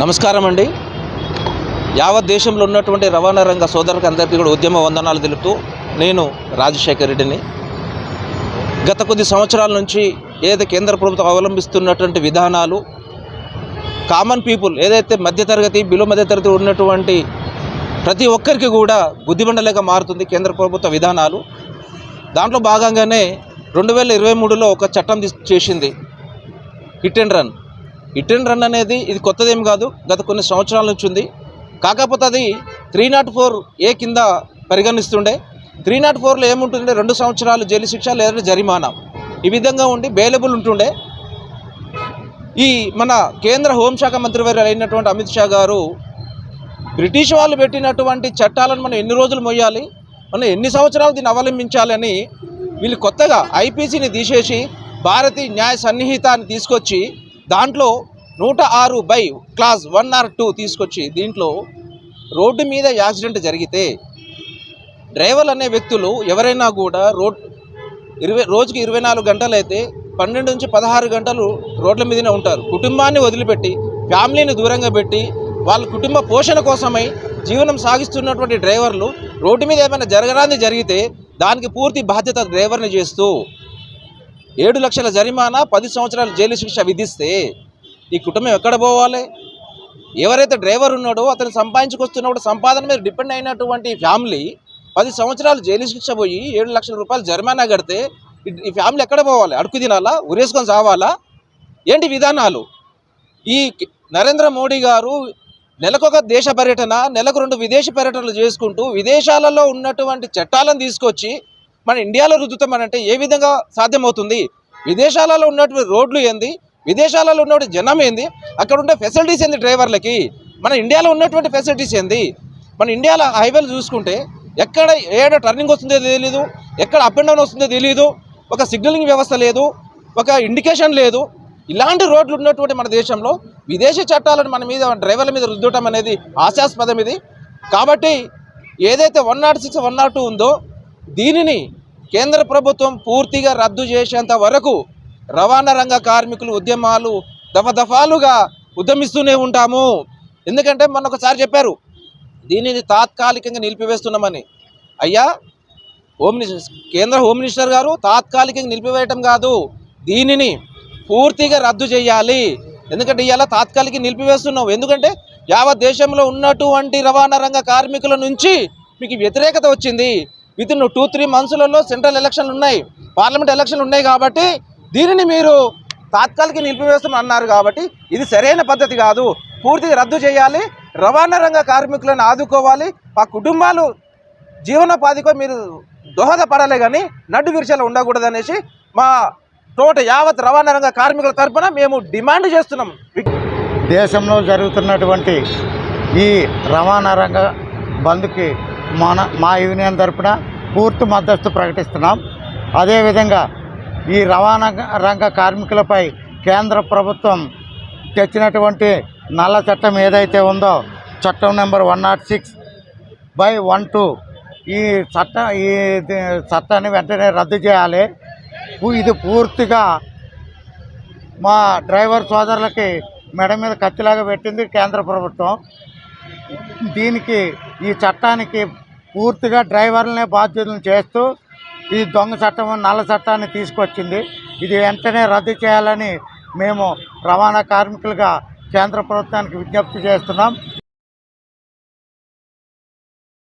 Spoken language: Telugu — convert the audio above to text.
నమస్కారం అండి. యావత్ దేశంలో ఉన్నటువంటి రవాణా రంగ సోదరులకు అందరికీ కూడా ఉద్యమ వందనాలు తెలుపుతూ నేను రాజశేఖర్ రెడ్డిని. గత కొద్ది సంవత్సరాల నుంచి ఏదైతే కేంద్ర ప్రభుత్వం అవలంబిస్తున్నటువంటి విధానాలు కామన్ పీపుల్ ఏదైతే మధ్యతరగతి బిలో మధ్యతరగతి ఉన్నటువంటి ప్రతి ఒక్కరికి కూడా గుద్దిబండలేక మారుతుంది కేంద్ర ప్రభుత్వ విధానాలు. దాంట్లో భాగంగానే రెండు వేల ఇరవై మూడులో ఒక చట్టం చేసింది. Hit and run. Hit and run అనేది ఇది కొత్తదేం కాదు గత కొన్ని సంవత్సరాల నుంచి ఉంది. కాకపోతే అది త్రీ నాట్ ఫోర్ ఏ కింద పరిగణిస్తుండే. త్రీ నాట్ ఫోర్లో ఏముంటుండే రెండు సంవత్సరాలు జైలు శిక్ష లేదా జరిమానా. ఈ విధంగా ఉండి బెయిలబుల్ ఉంటుండే. ఈ మన కేంద్ర హోంశాఖ మంత్రివర్యులు అయినటువంటి అమిత్ షా గారు బ్రిటిష్ వాళ్ళు పెట్టినటువంటి చట్టాలను మనం ఎన్ని రోజులు మొయ్యాలి? మనం ఎన్ని సంవత్సరాలు దీన్ని అవలంబించాలని వీళ్ళు కొత్తగా ఐపీసీని తీసేసి భారతీయ న్యాయ సన్నిహితాన్ని తీసుకొచ్చి దాంట్లో నూట ఆరు by clause one or two తీసుకొచ్చి దీంట్లో రోడ్డు మీద యాక్సిడెంట్ జరిగితే డ్రైవర్లు అనే వ్యక్తులు ఎవరైనా కూడా రోడ్ ఇరవై రోజుకి ఇరవై నాలుగు గంటలు అయితే పన్నెండు నుంచి పదహారు గంటలు రోడ్ల మీదనే ఉంటారు. కుటుంబాన్ని వదిలిపెట్టి ఫ్యామిలీని దూరంగా పెట్టి వాళ్ళ కుటుంబ పోషణ కోసమై జీవనం సాగిస్తున్నటువంటి డ్రైవర్లు రోడ్డు మీద ఏమైనా జరగరాంది జరిగితే దానికి పూర్తి బాధ్యత డ్రైవర్ని చేస్తూ ఏడు లక్షల జరిమానా పది సంవత్సరాల జైలు శిక్ష విధిస్తే ఈ కుటుంబం ఎక్కడ పోవాలి? ఎవరైతే డ్రైవర్ ఉన్నాడో అతను సంపాదించుకొస్తున్నప్పుడు సంపాదన మీద డిపెండ్ అయినటువంటి ఫ్యామిలీ పది సంవత్సరాలు జైలు శిక్ష పోయి ఏడు లక్షల రూపాయలు జరిమానా కడితే ఈ- ఫ్యామిలీ ఎక్కడ పోవాలి? అడుగు తినాలా? ఉరేసుకొని చావాలా ఏంటి విధానాలు? ఈ నరేంద్ర మోడీ గారు నెలకొక దేశ పర్యటన నెలకు రెండు విదేశీ పర్యటనలు చేసుకుంటూ విదేశాలలో ఉన్నటువంటి చట్టాలను తీసుకొచ్చి మన ఇండియాలో రుద్దుతామనంటే ఏ విధంగా సాధ్యమవుతుంది? విదేశాలలో ఉన్నటువంటి రోడ్లు ఏంది? విదేశాలలో ఉన్నటువంటి జనం ఏంది? అక్కడ ఉండే ఫెసిలిటీస్ ఏంది డ్రైవర్లకి? మన ఇండియాలో ఉన్నటువంటి ఫెసిలిటీస్ ఏంది? మన ఇండియాలో హైవేలు చూసుకుంటే ఎక్కడ ఏడ టర్నింగ్ వస్తుందో తెలియదు ఎక్కడ అప్ అండ్ డౌన్ వస్తుందో తెలియదు ఒక సిగ్నలింగ్ వ్యవస్థ లేదు ఒక ఇండికేషన్ లేదు. ఇలాంటి రోడ్లు ఉన్నటువంటి మన దేశంలో విదేశీ చట్టాలను మన మీద డ్రైవర్ల మీద రుద్దటం అనేది హాస్యాస్పదం ఇది. కాబట్టి ఏదైతే one not six one not two ఉందో దీనిని కేంద్ర ప్రభుత్వం పూర్తిగా రద్దు చేసేంత వరకు రవాణా రంగ కార్మికులు ఉద్యమాలు దఫదఫాలుగా ఉద్యమిస్తూనే ఉంటాము. ఎందుకంటే మొన్న ఒకసారి చెప్పారు దీనిని తాత్కాలికంగా నిలిపివేస్తున్నామని. అయ్యా హోమ్ కేంద్ర హోమ్ మినిస్టర్ గారు తాత్కాలికంగా నిలిపివేయటం కాదు. దీనిని పూర్తిగా రద్దు చేయాలి. ఎందుకంటే ఇలా తాత్కాలిక నిలిపివేస్తున్నాం. ఎందుకంటే యావత్ దేశంలో ఉన్నటువంటి రవాణా రంగ కార్మికుల నుంచి మీకు వ్యతిరేకత వచ్చింది. విత్ ఇన్ టూ త్రీ మంత్స్లలో సెంట్రల్ ఎలక్షన్లు ఉన్నాయి. పార్లమెంట్ ఎలక్షన్లు ఉన్నాయి కాబట్టి దీనిని మీరు తాత్కాలిక నిలిపివేస్తాం అన్నారు కాబట్టి ఇది సరైన పద్ధతి కాదు. పూర్తిగా రద్దు చేయాలి. రవాణా రంగ కార్మికులను ఆదుకోవాలి. ఆ కుటుంబాలు జీవనోపాధికో మీరు దోహదపడాలి కానీ నడ్డు విరిచలు ఉండకూడదు అనేసి మా తోట యావత్ రవాణా రంగ కార్మికుల తరఫున మేము డిమాండ్ చేస్తున్నాం. దేశంలో జరుగుతున్నటువంటి ఈ రవాణా రంగ బంద్కి మన మా యూనియన్ తరఫున పూర్తి మద్దతు ప్రకటిస్తున్నాం. అదేవిధంగా ఈ రవాణా రంగ కార్మికులపై కేంద్ర ప్రభుత్వం తెచ్చినటువంటి నల్ల చట్టం ఏదైతే ఉందో చట్టం number one not six by one two ఈ చట్టం ఈ చట్టాన్ని వెంటనే రద్దు చేయాలి. ఇది పూర్తిగా మా డ్రైవర్ సోదరులకి మెడ మీద కత్తిలాగా పెట్టింది కేంద్ర ప్రభుత్వం. దీనికి ఈ చట్టానికి పూర్తిగా డ్రైవర్లనే బాధ్యతలు చేస్తూ ఈ దొంగ చట్టం నల్ల చట్టాన్ని తీసుకొచ్చింది. ఇది వెంటనే రద్దు చేయాలని మేము రవాణా కార్మికులుగా కేంద్ర ప్రభుత్వానికి విజ్ఞప్తి చేస్తున్నాం.